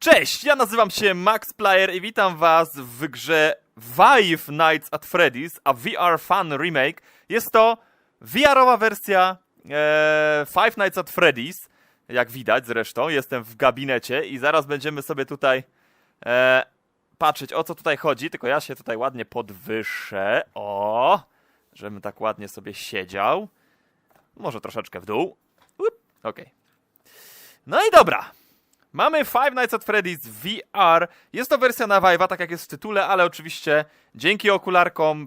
Cześć, ja nazywam się Max Player i witam was w grze Five Nights at Freddy's, a VR Fun Remake. Jest to VR-owa wersja e, Five Nights at Freddy's, jak widać zresztą. Jestem w gabinecie i zaraz będziemy sobie tutaj e, patrzeć o co tutaj chodzi, tylko ja się tutaj ładnie podwyższę, o, żebym tak ładnie sobie siedział. Może troszeczkę w dół. Okej. No i dobra. Mamy Five Nights at Freddy's VR. Jest to wersja na Vive'a, tak jak jest w tytule, ale oczywiście dzięki okularkom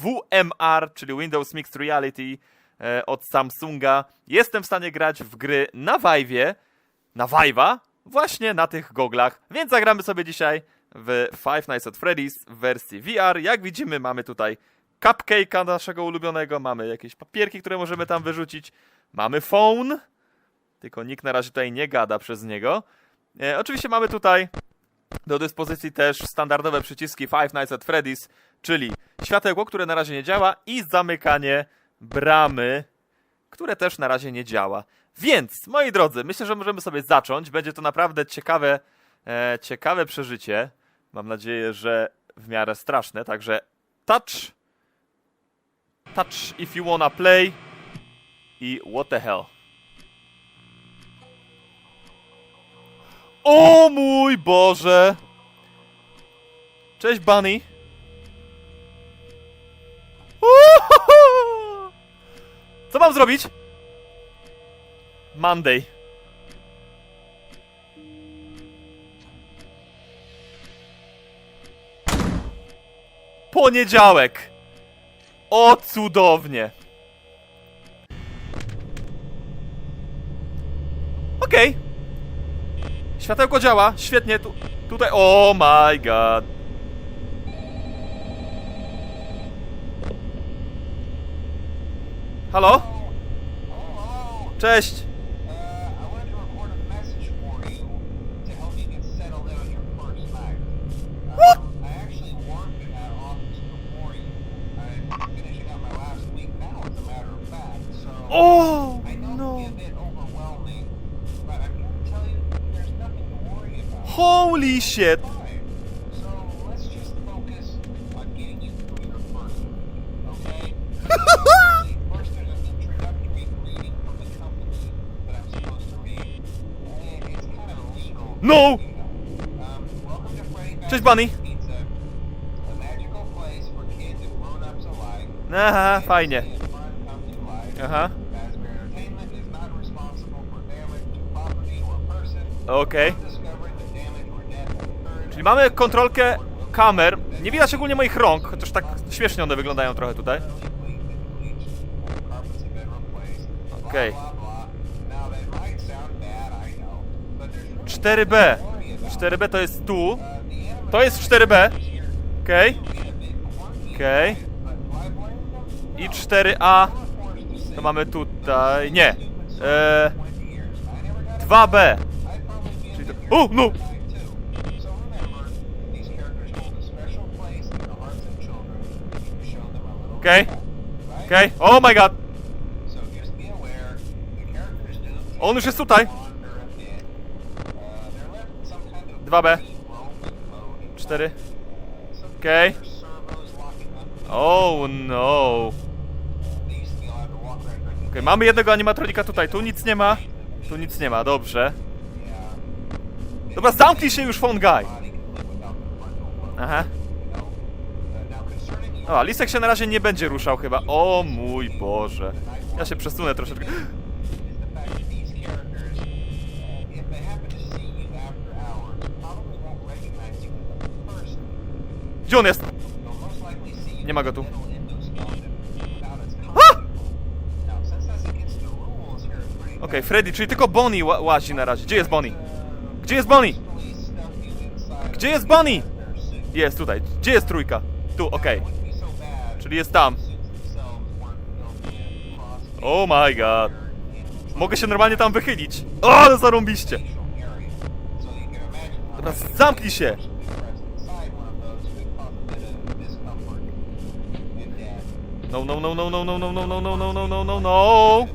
WMR, czyli Windows Mixed Reality e, od Samsunga, jestem w stanie grać w gry na Vive'ie, na Vive'a, właśnie na tych goglach. Więc zagramy sobie dzisiaj w Five Nights at Freddy's w wersji VR. Jak widzimy, mamy tutaj cupcake'a naszego ulubionego, mamy jakieś papierki, które możemy tam wyrzucić, mamy phone, tylko nikt na razie tutaj nie gada przez niego. E, oczywiście mamy tutaj do dyspozycji też standardowe przyciski Five Nights at Freddy's, czyli światełko, które na razie nie działa i zamykanie bramy, które też na razie nie działa. Więc, moi drodzy, myślę, że możemy sobie zacząć. Będzie to naprawdę ciekawe, e, ciekawe przeżycie. Mam nadzieję, że w miarę straszne, także touch, touch if you wanna play i what the hell. O mój Boże! Cześć, Bunny! Co mam zrobić? Monday. Poniedziałek. O cudownie. Okej. Światełko działa, świetnie, tu, tutaj, oh my god. Halo? Cześć. shit. No! Cześć, Bunny. Aha, fajnie. Aha. Okej. Okay. Czyli mamy kontrolkę kamer. Nie widać ogólnie moich rąk, chociaż tak śmiesznie one wyglądają trochę tutaj. Okej. 4B. 4B to jest tu. To jest 4B. Okej. Okej. I 4A to mamy tutaj. Nie. Eee, 2B. Czyli to... O, no! Okej. Okej. Oh my god! On już jest tutaj. 2B. 4. Okej. Oh no. Okej, mamy jednego animatronika tutaj. Tu nic nie ma. Tu nic nie ma, dobrze. Dobra, zamknij się już, phone guy. Aha. O, Lisek się na razie nie będzie ruszał chyba. O mój Boże. Ja się przesunę troszeczkę. Gdzie on jest? Nie ma go tu. A! Okej, Freddy, czyli tylko Bonnie ła łazi na razie. Gdzie jest Bonnie? Gdzie jest Bonnie? Gdzie jest Bonnie? Jest tutaj. Gdzie jest trójka? Tu, okej. Czyli jest tam. Oh my god. Mogę się normalnie tam wychylić. O, ale zarąbiście. Dobra, zamknij się. No, no, no, no, no, no, no, no, no, no, no, no, no, no, no.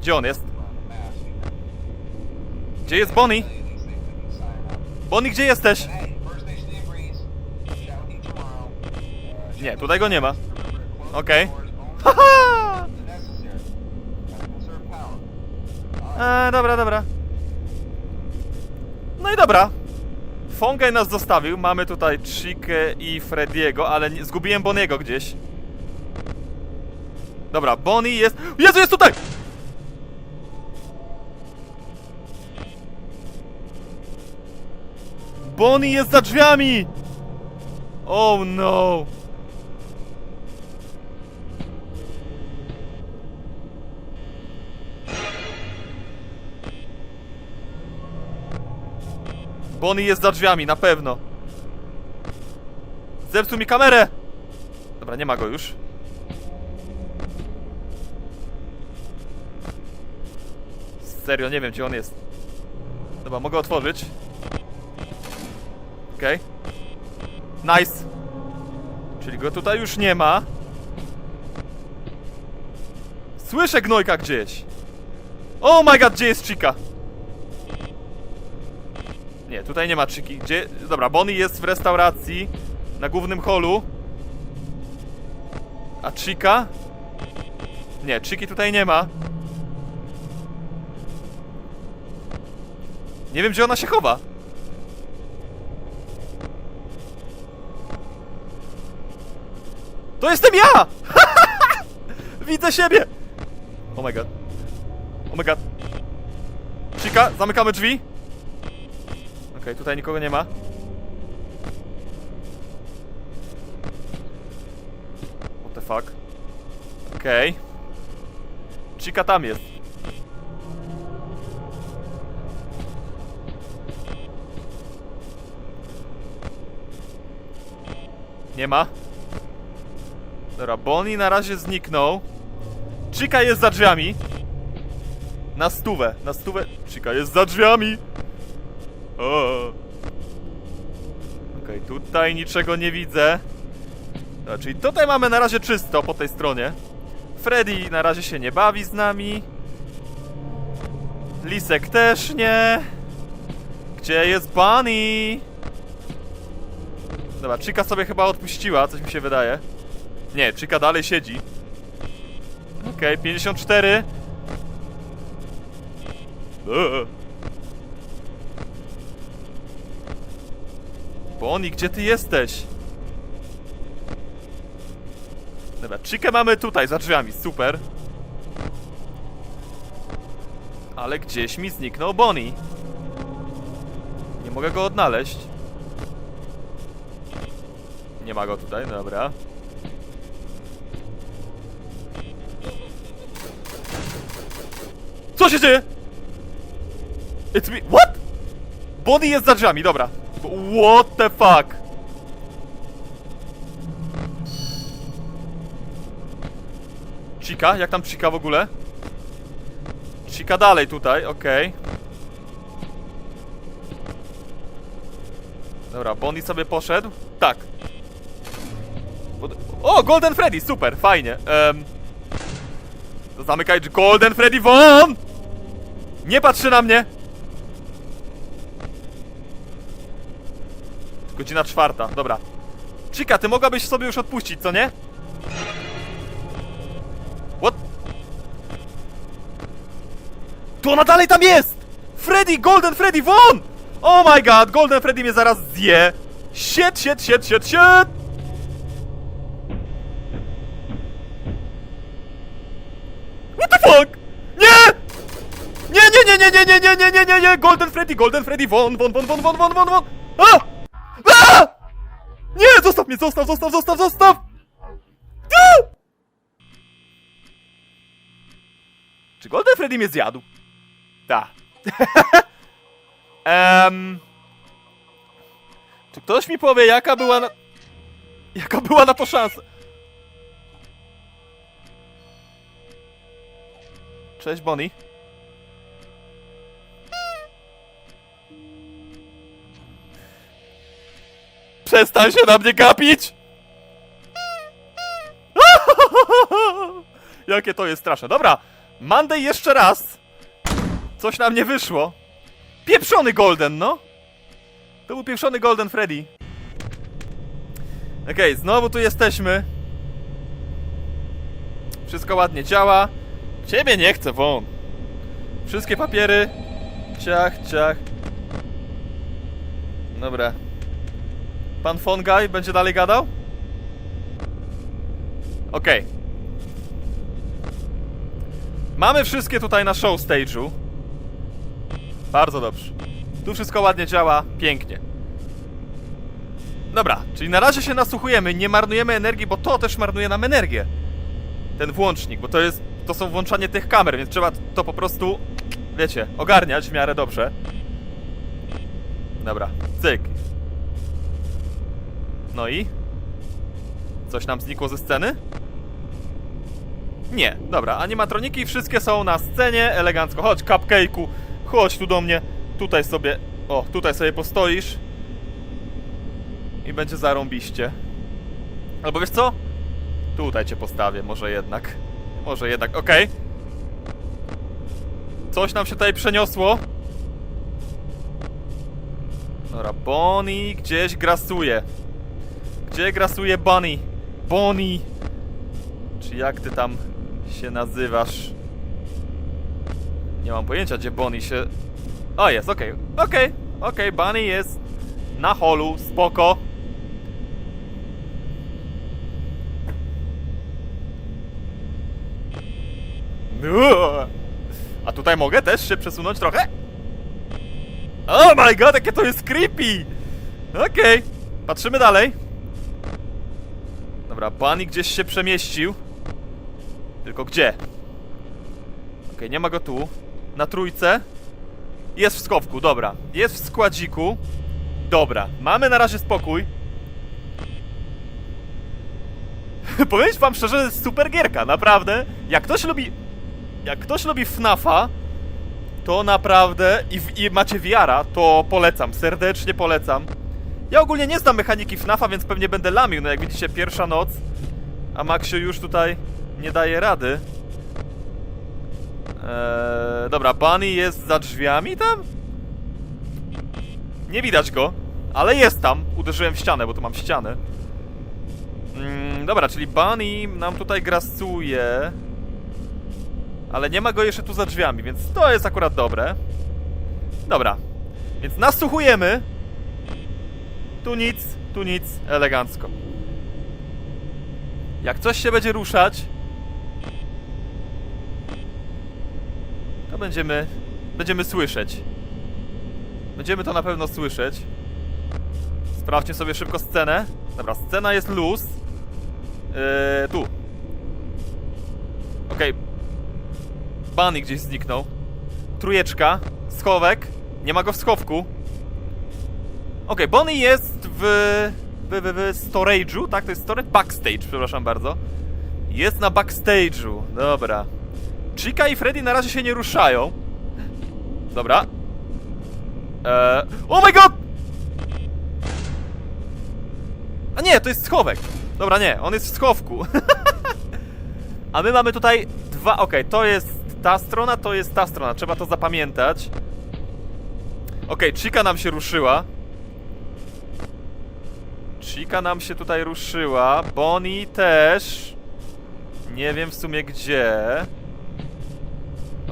Gdzie on jest? Gdzie jest Bonnie? Bonnie, gdzie jesteś? Nie, tutaj go nie ma. Okej. the doors only Haha! when necessary. Gotta conserve power. E, dobra, dobra. No i dobra. Fongaj nas zostawił. Mamy tutaj Chikę i Frediego, ale nie, zgubiłem Boniego gdzieś. Dobra, Bonnie jest... Jezu, jest tutaj! Bonnie jest za drzwiami! Oh no! Bonnie jest za drzwiami, na pewno. Zepsuł mi kamerę! Dobra, nie ma go już. Serio, nie wiem gdzie on jest. Dobra, mogę otworzyć. Okej. Nice. Czyli go tutaj już nie ma. Słyszę gnojka gdzieś. Oh my god, gdzie jest Chica? Tutaj nie ma Chiki. Gdzie? Dobra, Bonnie jest w restauracji na głównym holu. A Chica? Nie, Chiki tutaj nie ma. Nie wiem, gdzie ona się chowa. To jestem ja! Widzę siebie! Oh my god. Oh my god. Chica, zamykamy drzwi. Okej, tutaj nikogo nie ma. What the fuck? Okej. Chica tam jest. Nie ma. Dobra, Bonnie na razie zniknął. Chica jest za drzwiami. Na stówę, na stówę. Chica jest za drzwiami. Okej, tutaj niczego nie widzę. Dobra, czyli tutaj mamy na razie czysto po tej stronie. Freddy na razie się nie bawi z nami. Lisek też nie. Gdzie jest Bunny? Dobra, Chica sobie chyba odpuściła, coś mi się wydaje. Nie, Chica dalej siedzi. Okej, 54. Eee. Bonnie, gdzie ty jesteś? Dobra, Chikę mamy tutaj, za drzwiami, super. Ale gdzieś mi zniknął Bonnie. Nie mogę go odnaleźć. Nie ma go tutaj, dobra. Co się dzieje? It's me. What? Bonnie jest za drzwiami, dobra. What the fuck? Chica? Jak tam Chica w ogóle? Chica dalej tutaj, okej. Dobra, Bonnie sobie poszedł. Tak. O, Golden Freddy, super, fajnie. Um, to zamykaj. Golden Freddy won! Nie patrzy na mnie! Godzina czwarta, dobra. Chica, ty mogłabyś sobie już odpuścić, co nie? What? To ona dalej tam jest! Freddy, Golden Freddy, won! Oh my god, Golden Freddy mnie zaraz zje! Shit, shit, shit, shit, shit! What the fuck? Nie! Nie, nie, nie, nie, nie, nie, nie, nie, nie, nie, Golden Freddy, Golden Freddy, won, won, won, won, won, won, won! A! A! Nie, zostaw mnie, zostaw, zostaw, zostaw, zostaw! Nie! Czy Golden Freddy mnie zjadł? Tak. Em... Czy ktoś mi powie, jaka była na... Jaka była na to szansa? Cześć, Bonnie. Przestań się na mnie gapić! Jakie to jest straszne. Dobra, Monday jeszcze raz. Coś nam nie wyszło. pieprzony Golden, no! To był pieprzony Golden Freddy. Okej, znowu tu jesteśmy. Wszystko ładnie działa. Ciebie nie chcę, won. Wszystkie papiery. Ciach, ciach. Dobra. Pan Fongaj będzie dalej gadał? Okej. Mamy wszystkie tutaj na show stage'u. Bardzo dobrze. Tu wszystko ładnie działa, pięknie. Dobra, czyli na razie się nasłuchujemy, nie marnujemy energii, bo to też marnuje nam energię. Ten włącznik, bo to jest, to są włączanie tych kamer, więc trzeba to po prostu, wiecie, ogarniać w miarę dobrze. Dobra, cyk. No i? Coś nam znikło ze sceny? Nie, dobra, animatroniki wszystkie są na scenie, elegancko. Chodź, cupcake'u, chodź tu do mnie. Tutaj sobie, o, tutaj sobie postoisz. I będzie zarąbiście. Albo wiesz co? Tutaj cię postawię, może jednak. Może jednak, okej. Coś nam się tutaj przeniosło. Dobra, Bonnie gdzieś grasuje. Gdzie grasuje Bonnie? Bonnie! Czy jak ty tam się nazywasz? Nie mam pojęcia, gdzie Bonnie się... O, jest, okej. Okej, okej, Bonnie jest na holu, spoko. A tutaj mogę też się przesunąć trochę? Oh my god, jakie to jest creepy! Okej, patrzymy dalej. Dobra, Bunny gdzieś się przemieścił. Tylko gdzie? Okej, nie ma go tu. Na trójce. Jest w skowku, dobra. Jest w składziku. Dobra, mamy na razie spokój. Powiem wam szczerze, to jest super gierka, naprawdę. Jak ktoś lubi... Jak ktoś lubi FNAFa, to naprawdę... I, w, i macie wiara, to polecam, serdecznie polecam. Ja ogólnie nie znam mechaniki FNAFa, więc pewnie będę lamił. No jak widzicie, pierwsza noc, a Maxio już tutaj nie daje rady. Eee, dobra, Bunny jest za drzwiami tam? Nie widać go, ale jest tam. Uderzyłem w ścianę, bo tu mam ścianę. Mm, dobra, czyli Bunny nam tutaj grasuje. Ale nie ma go jeszcze tu za drzwiami, więc to jest akurat dobre. Dobra, więc nasłuchujemy. Tu nic, tu nic, elegancko. Jak coś się będzie ruszać, to będziemy, będziemy słyszeć. Będziemy to na pewno słyszeć. Sprawdźcie sobie szybko scenę. Dobra, scena jest luz. Yy, tu. Okej. Bunny gdzieś zniknął. Trójeczka. Schowek. Nie ma go w schowku. Okej, Bonnie jest w, w, w, w storage'u, tak? To jest storage? Backstage, przepraszam bardzo. Jest na backstage'u, dobra. Chica i Freddy na razie się nie ruszają. Dobra. Eee... Oh my god! A nie, to jest schowek. Dobra, nie, on jest w schowku. A my mamy tutaj dwa... Okej, to jest ta strona, to jest ta strona. Trzeba to zapamiętać. Okej, Chica nam się ruszyła. Chica nam się tutaj ruszyła. Bonnie też. Nie wiem w sumie gdzie.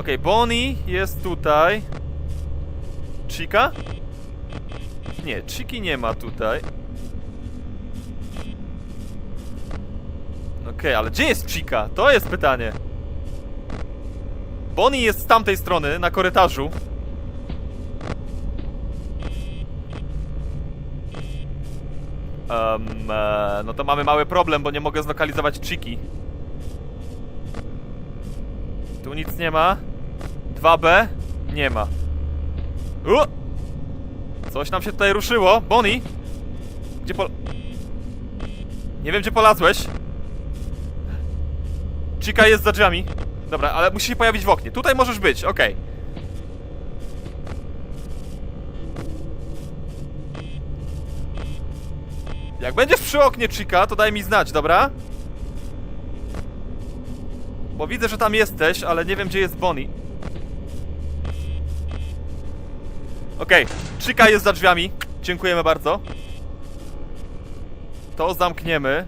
Okej, Bonnie jest tutaj. Chica? Nie, Chiki nie ma tutaj. Okej, ale gdzie jest Chica? To jest pytanie. Bonnie jest z tamtej strony, na korytarzu. Um, e, no to mamy mały problem, bo nie mogę zlokalizować Chiki. Tu nic nie ma. 2B? Nie ma. U! Coś nam się tutaj ruszyło. Bonnie? Gdzie pol... Nie wiem, gdzie polazłeś. Chica jest za drzwiami. Dobra, ale musi się pojawić w oknie. Tutaj możesz być, okej. Jak będziesz przy oknie, Chica, to daj mi znać, dobra? Bo widzę, że tam jesteś, ale nie wiem, gdzie jest Bonnie. Okej, Chica jest za drzwiami. Dziękujemy bardzo. To zamkniemy.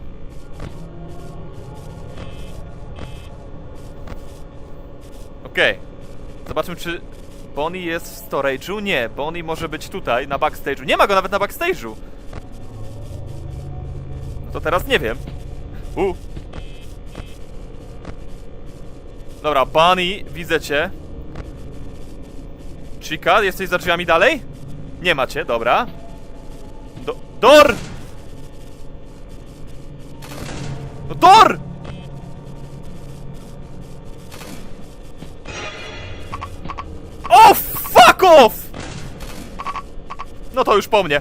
Okej. Zobaczmy, czy Bonnie jest w storage'u? Nie, Bonnie może być tutaj, na backstage'u. Nie ma go nawet na backstage'u. To teraz nie wiem. U. Dobra, Bunny, widzę cię. Chica, jesteś za drzwiami dalej? Nie macie, dobra. Do Dor! No Dor! O, fuck off! No to już po mnie.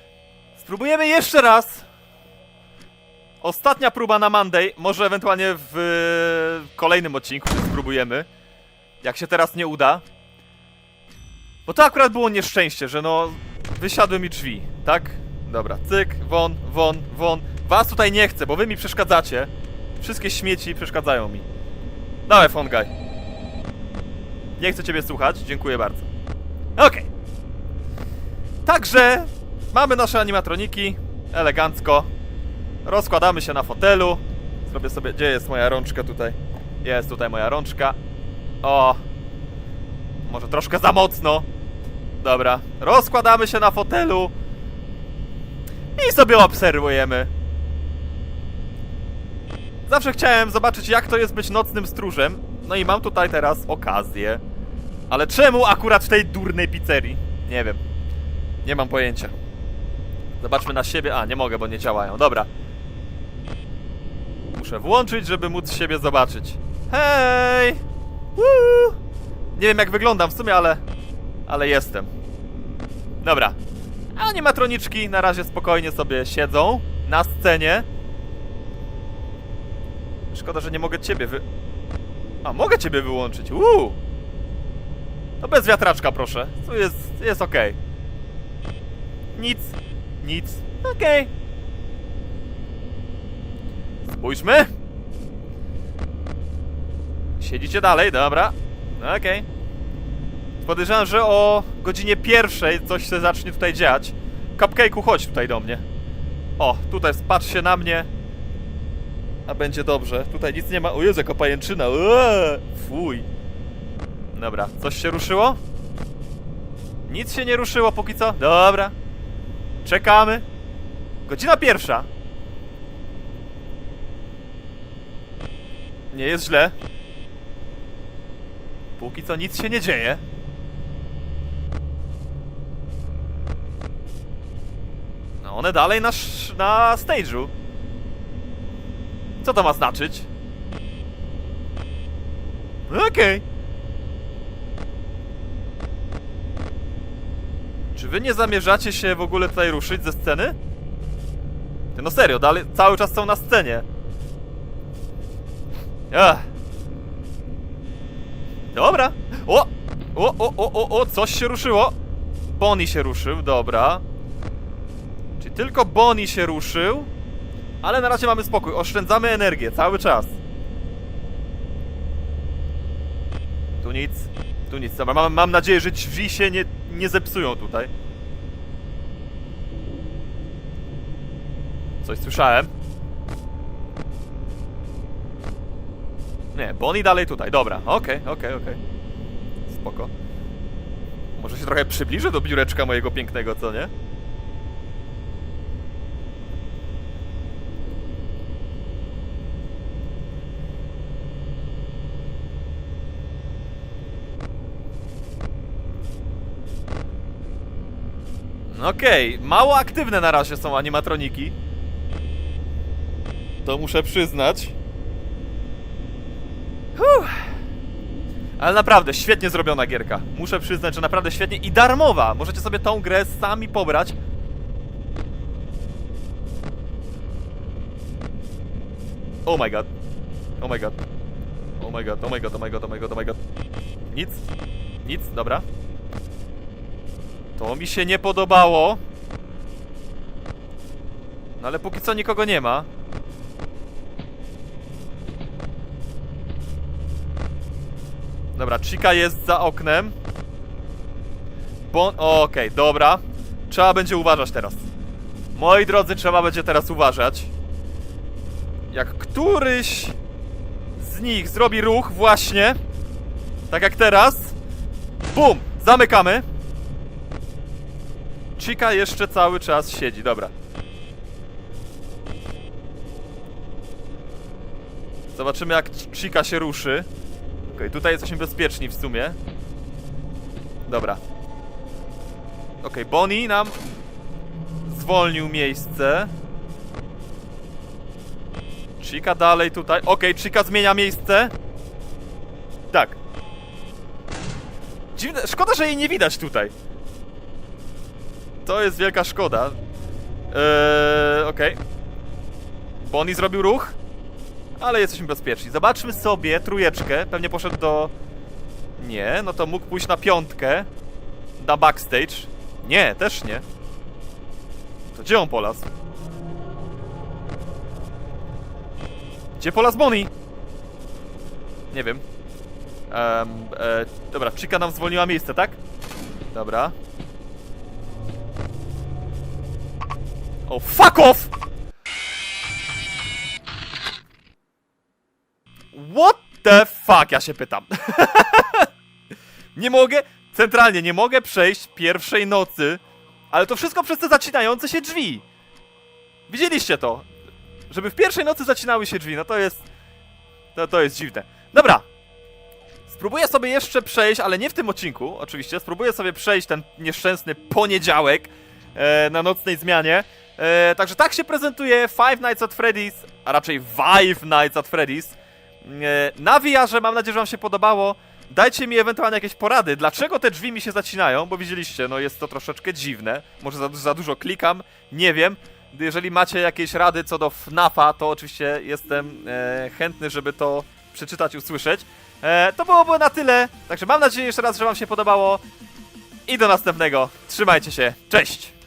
Spróbujemy jeszcze raz. Ostatnia próba na Monday. Może ewentualnie w kolejnym odcinku spróbujemy. Jak się teraz nie uda. Bo to akurat było nieszczęście, że no wysiadły mi drzwi, tak? Dobra, cyk, won, won, won. Was tutaj nie chcę, bo wy mi przeszkadzacie. Wszystkie śmieci przeszkadzają mi. Dawaj, Fongaj. Nie chcę ciebie słuchać, dziękuję bardzo. Okej. Także mamy nasze animatroniki, elegancko. Rozkładamy się na fotelu. Zrobię sobie, gdzie jest moja rączka tutaj? Jest tutaj moja rączka. O! Może troszkę za mocno. Dobra, rozkładamy się na fotelu. I sobie obserwujemy. Zawsze chciałem zobaczyć, jak to jest być nocnym stróżem. No i mam tutaj teraz okazję. Ale czemu akurat w tej durnej pizzerii? Nie wiem. Nie mam pojęcia. Zobaczmy na siebie. A, nie mogę, bo nie działają. Dobra. Muszę włączyć, żeby móc siebie zobaczyć. Hej! Woo! Nie wiem jak wyglądam w sumie, ale... Ale jestem. Dobra. Animatroniczki na razie spokojnie sobie siedzą na scenie. Szkoda, że nie mogę ciebie wy... A, mogę ciebie wyłączyć. Uuu! To bez wiatraczka, proszę. Tu jest... jest okej. Nic. Nic. Okej. Spójrzmy. Siedzicie dalej, dobra. Okej. Podejrzewam, że o godzinie pierwszej coś się zacznie tutaj dziać. Cupcake'u, chodź tutaj do mnie. O, tutaj patrz się na mnie. A będzie dobrze. Tutaj nic nie ma. O Jezu, pajęczyna. Eee, fuj. Dobra, coś się ruszyło? Nic się nie ruszyło póki co. Dobra. Czekamy. Godzina pierwsza. Nie jest źle. Póki co nic się nie dzieje. No one dalej na, na stage'u. Co to ma znaczyć? Okej. Czy wy nie zamierzacie się w ogóle tutaj ruszyć ze sceny? No serio, dalej cały czas są na scenie. Ach. Dobra. O! O, o, o, o, o, coś się ruszyło. Bonnie się ruszył, dobra. Czyli tylko Bonnie się ruszył. Ale na razie mamy spokój. Oszczędzamy energię cały czas. Tu nic. Tu nic. Dobra, mam, mam nadzieję, że drzwi się nie, nie zepsują tutaj. Coś słyszałem. Nie, Bonnie dalej tutaj. Dobra, okej, okej, okej. Spoko. Może się trochę przybliżę do biureczka mojego pięknego, co nie? Okej, mało aktywne na razie są animatroniki. To muszę przyznać. Huh. Ale naprawdę, świetnie zrobiona gierka. Muszę przyznać, że naprawdę świetnie i darmowa. Możecie sobie tą grę sami pobrać. Oh my god. Oh my god. Oh my god, oh my god, oh my god, oh my god, oh my god. Nic. Nic, dobra. To mi się nie podobało. No ale póki co nikogo nie ma. Dobra, Chica jest za oknem. Bon... Okej, dobra. Trzeba będzie uważać teraz. Moi drodzy, trzeba będzie teraz uważać. Jak któryś z nich zrobi ruch właśnie, tak jak teraz, bum, zamykamy. Chica jeszcze cały czas siedzi, dobra. Zobaczymy jak Chica się ruszy. Okej, tutaj jesteśmy bezpieczni w sumie. Dobra. Okej, Bonnie nam zwolnił miejsce. Chica dalej tutaj. Okej, Chica zmienia miejsce. Tak. Dziwne, szkoda, że jej nie widać tutaj. To jest wielka szkoda. Eee, okej. Bonnie zrobił ruch. Ale jesteśmy bezpieczni. Zobaczmy sobie trójeczkę. Pewnie poszedł do... Nie, no to mógł pójść na piątkę. Na backstage. Nie, też nie. To gdzie on polasł? Gdzie polasł Bonnie? Nie wiem. Um, e, dobra, Chica nam zwolniła miejsce, tak? Dobra. O, fuck off! What the fuck, ja się pytam. nie mogę, centralnie, nie mogę przejść pierwszej nocy, ale to wszystko przez te zacinające się drzwi. Widzieliście to? Żeby w pierwszej nocy zacinały się drzwi, no to jest... To, to jest dziwne. Dobra. Spróbuję sobie jeszcze przejść, ale nie w tym odcinku, oczywiście. Spróbuję sobie przejść ten nieszczęsny poniedziałek e, na nocnej zmianie. E, także tak się prezentuje Five Nights at Freddy's, a raczej Five Nights at Freddy's. E, na VR-ze mam nadzieję, że wam się podobało. Dajcie mi ewentualnie jakieś porady, dlaczego te drzwi mi się zacinają, bo widzieliście, no jest to troszeczkę dziwne. Może za, za dużo klikam, nie wiem. Jeżeli macie jakieś rady co do FNAFa, to oczywiście jestem e, chętny, żeby to przeczytać, usłyszeć. E, to byłoby na tyle, także mam nadzieję jeszcze raz, że wam się podobało i do następnego. Trzymajcie się, cześć!